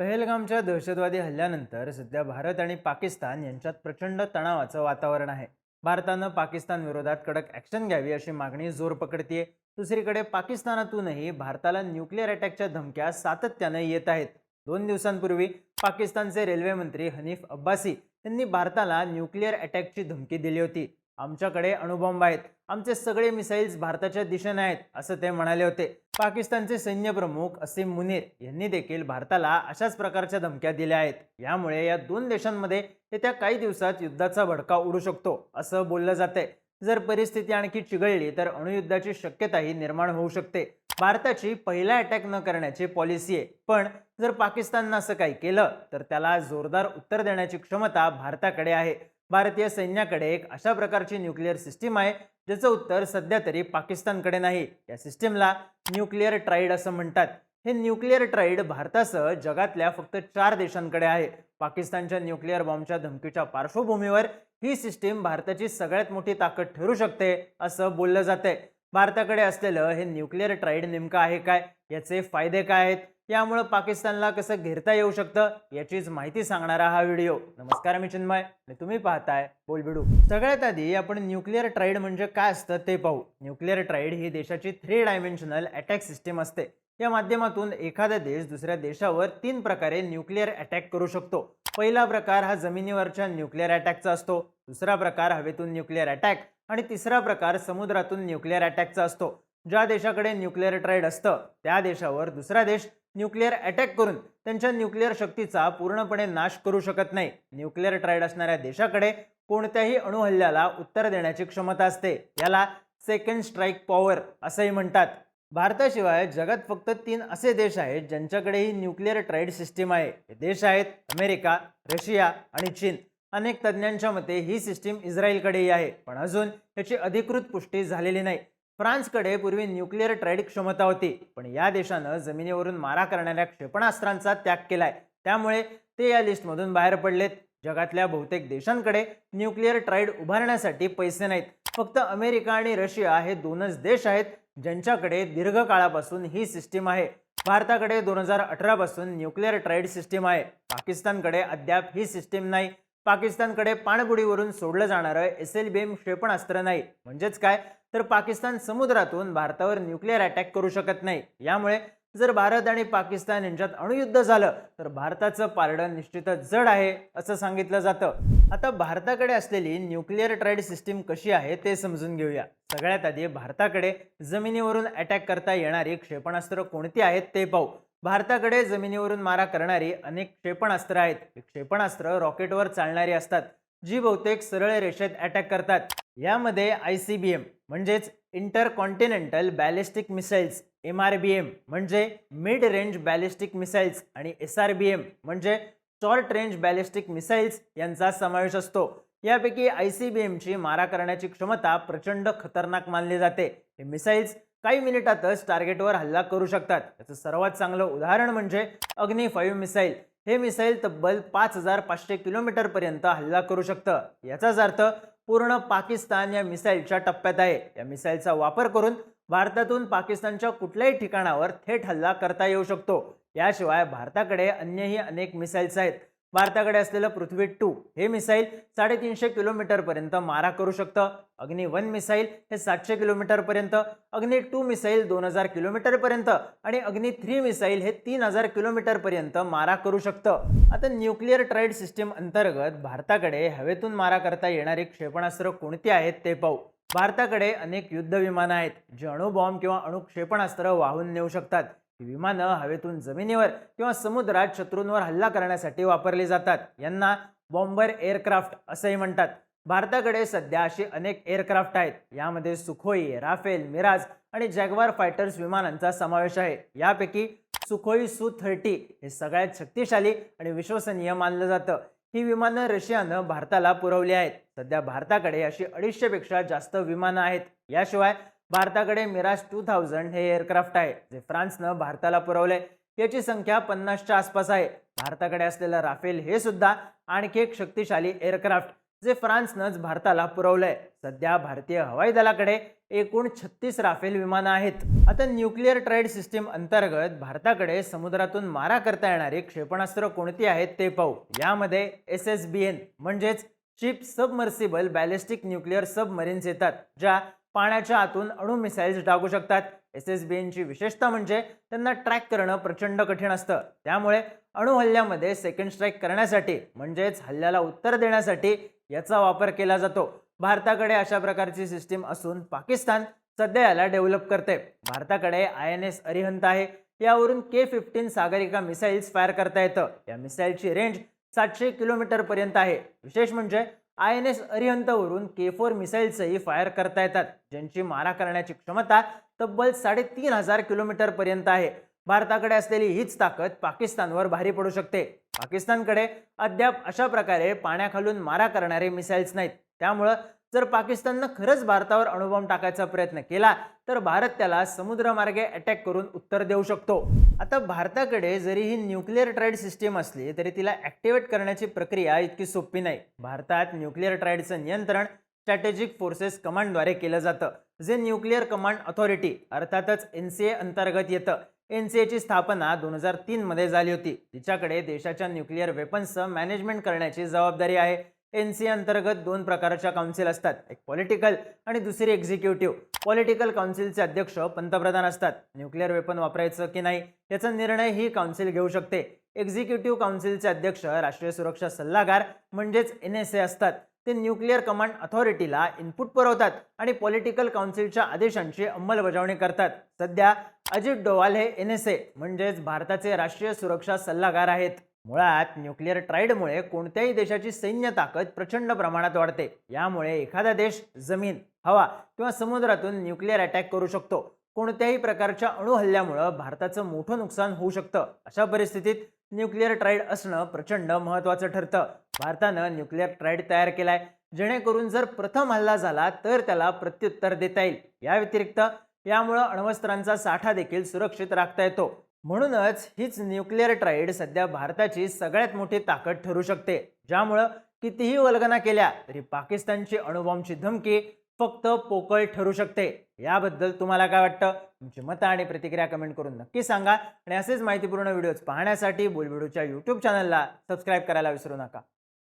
पहलगामच्या दहशतवादी हल्ल्यानंतर सध्या भारत आणि पाकिस्तान यांच्यात प्रचंड तणावाचं वातावरण आहे. भारतानं पाकिस्तान विरोधात कडक ॲक्शन घ्यावी अशी मागणी जोर पकडतीये. दुसरीकडे पाकिस्तानातूनही भारताला न्यूक्लिअर अटॅकच्या धमक्या सातत्यानं येत आहेत. दोन दिवसांपूर्वी पाकिस्तानचे रेल्वे मंत्री हनीफ अब्बासी यांनी भारताला न्यूक्लिअर अटॅकची धमकी दिली होती. आमच्याकडे अणुबॉम्ब आहेत. आमचे सगळे मिसाईल्स भारताच्या दिशेने आहेत असं ते म्हणाले होते. पाकिस्तानचे सैन्य प्रमुख असीम मुनीर यांनी देखील भारताला अशाच प्रकारच्या धमक्या दिल्या आहेत. यामुळे या दोन देशांमध्ये येत्या काही दिवसात युद्धाचा भडका उडू शकतो असं बोललं जातंय. जर परिस्थिती आणखी चिघळली तर अणुयुद्धाची शक्यताही निर्माण होऊ शकते. भारताची पहिला अटॅक न करण्याची पॉलिसी आहे. पण जर पाकिस्ताननं असं काही केलं तर त्याला जोरदार उत्तर देण्याची क्षमता भारताकडे आहे. भारतीय सैन्याकडे एक अशा प्रकारची न्यूक्लिअर सिस्टीम आहे ज्याचं उत्तर सध्या तरी पाकिस्तानकडे नाही. या सिस्टीमला न्यूक्लिअर ट्राईड असं म्हणतात. हे न्यूक्लिअर ट्राईड भारतासह जगातल्या फक्त चार देशांकडे आहे. पाकिस्तानच्या न्यूक्लिअर बॉम्बच्या धमकीच्या पार्श्वभूमीवर ही सिस्टीम भारताची सगळ्यात मोठी ताकद ठरू शकते असं बोललं जातंय. भारताकडे असलेलं हे न्यूक्लिअर ट्राईड नेमकं आहे काय? याचे फायदे काय आहेत? यामुळं पाकिस्तानला कसं घेरता येऊ शकतं? याचीच माहिती सांगणारा हा व्हिडिओ. नमस्कार मी चिन्मय आणि तुम्ही पाहताय बोलबिडू. सगळ्यात आधी आपण न्यूक्लिअर ट्राईड म्हणजे काय असतं ते पाहू. न्यूक्लिअर ट्राईड ही देशाची थ्री डायमेन्शनल अटॅक सिस्टीम असते. या माध्यमातून एखादा देश दुसऱ्या देशावर तीन प्रकारे न्यूक्लिअर अटॅक करू शकतो. पहिला प्रकार हा जमिनीवरच्या न्यूक्लिअर अटॅकचा असतो. दुसरा प्रकार हवेतून न्यूक्लिअर अटॅक आणि तिसरा प्रकार समुद्रातून न्यूक्लिअर अटॅकचा असतो. ज्या देशाकडे न्यूक्लिअर ट्राईड असतं त्या देशावर दुसरा देश न्यूक्लिअर अटॅक करून त्यांच्या न्यूक्लिअर शक्तीचा पूर्णपणे नाश करू शकत नाही. न्यूक्लिअर ट्राईड असणाऱ्या देशाकडे कोणत्याही अणुहल्ल्याला उत्तर देण्याची क्षमता असते. याला सेकंड स्ट्राईक पॉवर असंही म्हणतात. भारताशिवाय जगात फक्त तीन असे देश आहेत ज्यांच्याकडे ही न्यूक्लिअर ट्राईड सिस्टीम आहे. हे देश आहेत अमेरिका रशिया आणि चीन. अनेक तज्ज्ञांच्या मते ही सिस्टीम इस्रायलकडेही आहे पण अजून याची अधिकृत पुष्टी झालेली नाही. फ्रान्सकडे पूर्वी न्यूक्लिअर ट्रेड क्षमता होती पण या देशानं जमिनीवरून मारा करणाऱ्या क्षेपणास्त्रांचा त्याग केलाय. त्यामुळे ते या लिस्टमधून बाहेर पडलेत. जगातल्या बहुतेक देशांकडे न्यूक्लिअर ट्राईड उभारण्यासाठी पैसे नाहीत. फक्त अमेरिका आणि रशिया हे दोनच देश आहेत ज्यांच्याकडे दीर्घकाळापासून ही सिस्टीम आहे. भारताकडे दोन हजार अठरापासून न्यूक्लिअर ट्राईड सिस्टीम आहे. पाकिस्तानकडे अद्याप ही सिस्टीम नाही. पाकिस्तानकडे पाणबुडीवरून सोडलं जाणारं एस एल बी एम क्षेपणास्त्र नाही. म्हणजेच काय? तर पाकिस्तान समुद्रातून भारतावर न्यूक्लिअर अटॅक करू शकत नाही. यामुळे जर भारत आणि पाकिस्तान यांच्यात अणुयुद्ध झालं तर भारताचं पारडं निश्चितच जड आहे असं सांगितलं जातं. आता भारताकडे असलेली न्यूक्लिअर ट्राईड सिस्टीम कशी आहे ते समजून घेऊया. सगळ्यात आधी भारताकडे जमिनीवरून अटॅक करता येणारी क्षेपणास्त्र कोणती आहेत ते पाहू. भारताकडे जमिनीवरून मारा करणारी अनेक क्षेपणास्त्र आहेत. ही क्षेपणास्त्र रॉकेटवर चालणारी असतात. जी बहुतेक सरळ रेषेत अटॅक करतात. यामध्ये आय सी बी एम म्हणजेच intercontinental ballistic missiles M R B M म्हणजे मिड रेंज बॅलिस्टिक मिसाईल्स आणि एस आर बी एम म्हणजे शॉर्ट रेंज बॅलिस्टिक मिसाईल्स यांचा समावेश असतो. यापैकी आय सी बी एमची मारा करण्याची क्षमता प्रचंड खतरनाक मानली जाते. हे मिसाईल्स काही मिनिटातच टार्गेटवर हल्ला करू शकतात. याचं सर्वात चांगलं उदाहरण म्हणजे अग्नी फाईव्ह मिसाईल. हे मिसाईल तब्बल पाच हजार पाचशे किलोमीटरपर्यंत हल्ला करू शकतं. याचाच अर्थ पूर्ण पाकिस्तान या मिसाईलच्या टप्प्यात आहे. या मिसाईलचा वापर करून भारतातून पाकिस्तानच्या कुठल्याही ठिकाणावर थेट हल्ला करता येऊ शकतो. याशिवाय भारताकडे अन्यही अनेक मिसाईल्स आहेत. भारताकडे असलेलं पृथ्वी टू हे मिसाईल साडेतीनशे किलोमीटरपर्यंत मारा करू शकतं. अग्नी वन मिसाईल हे सातशे किलोमीटरपर्यंत अग्नी टू मिसाईल दोन हजार किलोमीटरपर्यंत आणि अग्नी थ्री मिसाईल हे तीन हजार किलोमीटरपर्यंत मारा करू शकतं. आता न्यूक्लिअर ट्राईड सिस्टीम अंतर्गत भारताकडे हवेतून मारा करता येणारी क्षेपणास्त्र कोणती आहेत ते पाहू. भारताकडे अनेक युद्ध विमानं आहेत जी अणुबॉम्ब किंवा अणुक्षेपणास्त्र वाहून नेऊ शकतात. ही विमानं हवेतून जमिनीवर किंवा समुद्रात शत्रूंवर हल्ला करण्यासाठी वापरली जातात. यांना बॉम्बर एअरक्राफ्ट असंही म्हणतात. भारताकडे सध्या अशी अनेक एअरक्राफ्ट आहेत. यामध्ये सुखोई राफेल मिराज आणि जॅगवार फायटर्स विमानांचा समावेश आहे. यापैकी सुखोई सु थर्टी हे सगळ्यात शक्तिशाली आणि विश्वसनीय मानलं जातं. ही विमानं रशियानं भारताला पुरवली आहेत. सध्या भारताकडे अशी अडीचशेपेक्षा जास्त विमानं आहेत. याशिवाय भारताकडे मिराज टू थाउजंड हे एअरक्राफ्ट आहे जे फ्रान्सनं भारताला पुरवले याची संख्या पन्नासच्या आसपास आहे. भारताकडे असलेलं राफेल हे सुद्धा आणखी एक शक्तिशाली एअरक्राफ्ट जे फ्रान्सनंच भारताला पुरवलंय. सध्या भारतीय हवाई दलाकडे एकूण छत्तीस राफेल विमानं आहेत. आता न्यूक्लिअर ट्राईड सिस्टीम अंतर्गत भारताकडे समुद्रातून मारा करता येणारी क्षेपणास्त्र कोणती आहेत ते पाहू. यामध्ये एस एस बी एन म्हणजेच ship submersible ballistic nuclear submarines येतात ज्या पाण्याच्या आतून अणु मिसाईल्स डागू शकतात. एस एस बी एनची विशेषता म्हणजे त्यांना ट्रॅक करणं प्रचंड कठीण असतं. त्यामुळे अणु हल्ल्यामध्ये सेकंड स्ट्राईक करण्यासाठी म्हणजेच हल्ल्याला उत्तर देण्यासाठी याचा वापर केला जातो. भारताकडे अशा प्रकारची सिस्टीम असून पाकिस्तान सध्या याला डेव्हलप करते भारताकडे आय एन एस अरिहंत आहे. यावरून K fifteen Sagarika missiles fire करता येतं. या मिसाईलची रेंज सातशे किलोमीटर पर्यंत आहे. विशेष म्हणजे आय एन एस अरिहंतवरून के फोर मिसाईल्सही फायर करता येतात ज्यांची मारा करण्याची क्षमता तब्बल साडेतीन हजार किलोमीटरपर्यंत आहे. भारताकडे असलेली हीच ताकद पाकिस्तानवर भारी पडू शकते. पाकिस्तानकडे अद्याप अशा प्रकारे पाण्याखालून मारा करणारे मिसाईल्स नाहीत. त्यामुळं जर पाकिस्ताननं खरंच भारतावर अणुबॉम्ब टाकायचा प्रयत्न केला तर भारत त्याला समुद्रमार्गे अटॅक करून उत्तर देऊ शकतो. आता भारताकडे जरी ही न्यूक्लिअर ट्राईड सिस्टीम असली तरी तिला ॲक्टिवेट करण्याची प्रक्रिया इतकी सोपी नाही. भारतात न्यूक्लिअर ट्राईडचं नियंत्रण स्ट्रॅटेजिक फोर्सेस कमांडद्वारे केलं जातं जे न्यूक्लिअर कमांड अथॉरिटी अर्थातच एन सी ए अंतर्गत येतं. एन सी एची स्थापना दोन हजार तीनमध्ये झाली होती. तिच्याकडे देशाच्या न्यूक्लिअर वेपन्सचं मॅनेजमेंट करण्याची जबाबदारी आहे. एन सी अंतर्गत दोन प्रकारच्या काउन्सिल असतात. एक पॉलिटिकल आणि दुसरी एक्झिक्युटिव्ह पॉलिटिकल काउन्सिलचे अध्यक्ष पंतप्रधान असतात. न्यूक्लिअर वेपन वापरायचं की नाही याचा निर्णय ही काउन्सिल घेऊ शकते. एक्झिक्युटिव्ह काउन्सिलचे अध्यक्ष राष्ट्रीय सुरक्षा सल्लागार म्हणजेच एन एस ए असतात. ते न्यूक्लिअर कमांड अथॉरिटीला इनपुट पुरवतात आणि पॉलिटिकल काउन्सिलच्या आदेशांची अंमलबजावणी करतात. सध्या अजित डोवाल हे एन एस ए म्हणजेच भारताचे राष्ट्रीय सुरक्षा सल्लागार आहेत. मुळात न्यूक्लिअर ट्राईडमुळे कोणत्याही देशाची सैन्य ताकद प्रचंड प्रमाणात वाढते. यामुळे एखादा देश जमीन हवा किंवा समुद्रातून न्यूक्लिअर अटॅक करू शकतो. कोणत्याही प्रकारच्या अणु हल्ल्यामुळं भारताचं मोठं नुकसान होऊ शकतं. अशा परिस्थितीत न्यूक्लिअर ट्राईड असणं प्रचंड महत्त्वाचं ठरतं. भारतानं न्यूक्लिअर ट्राईड तयार केलाय. जेणेकरून जर प्रथम हल्ला झाला तर त्याला प्रत्युत्तर देता येईल. या व्यतिरिक्त यामुळं अण्वस्त्रांचा साठा देखील सुरक्षित राखता येतो. म्हणूनच हीच न्यूक्लिअर ट्राईड सध्या भारताची सगळ्यात मोठी ताकद ठरू शकते ज्यामुळं कितीही वल्गना केल्या तरी पाकिस्तानची अणुबॉम्बची धमकी फक्त पोकळ ठरू शकते. याबद्दल तुम्हाला काय वाटतं? तुमची मतं आणि प्रतिक्रिया कमेंट करून नक्की सांगा. आणि असेच माहितीपूर्ण व्हिडिओज पाहण्यासाठी बोलबिडूच्या यूट्यूब चॅनलला सबस्क्राईब करायला विसरू नका.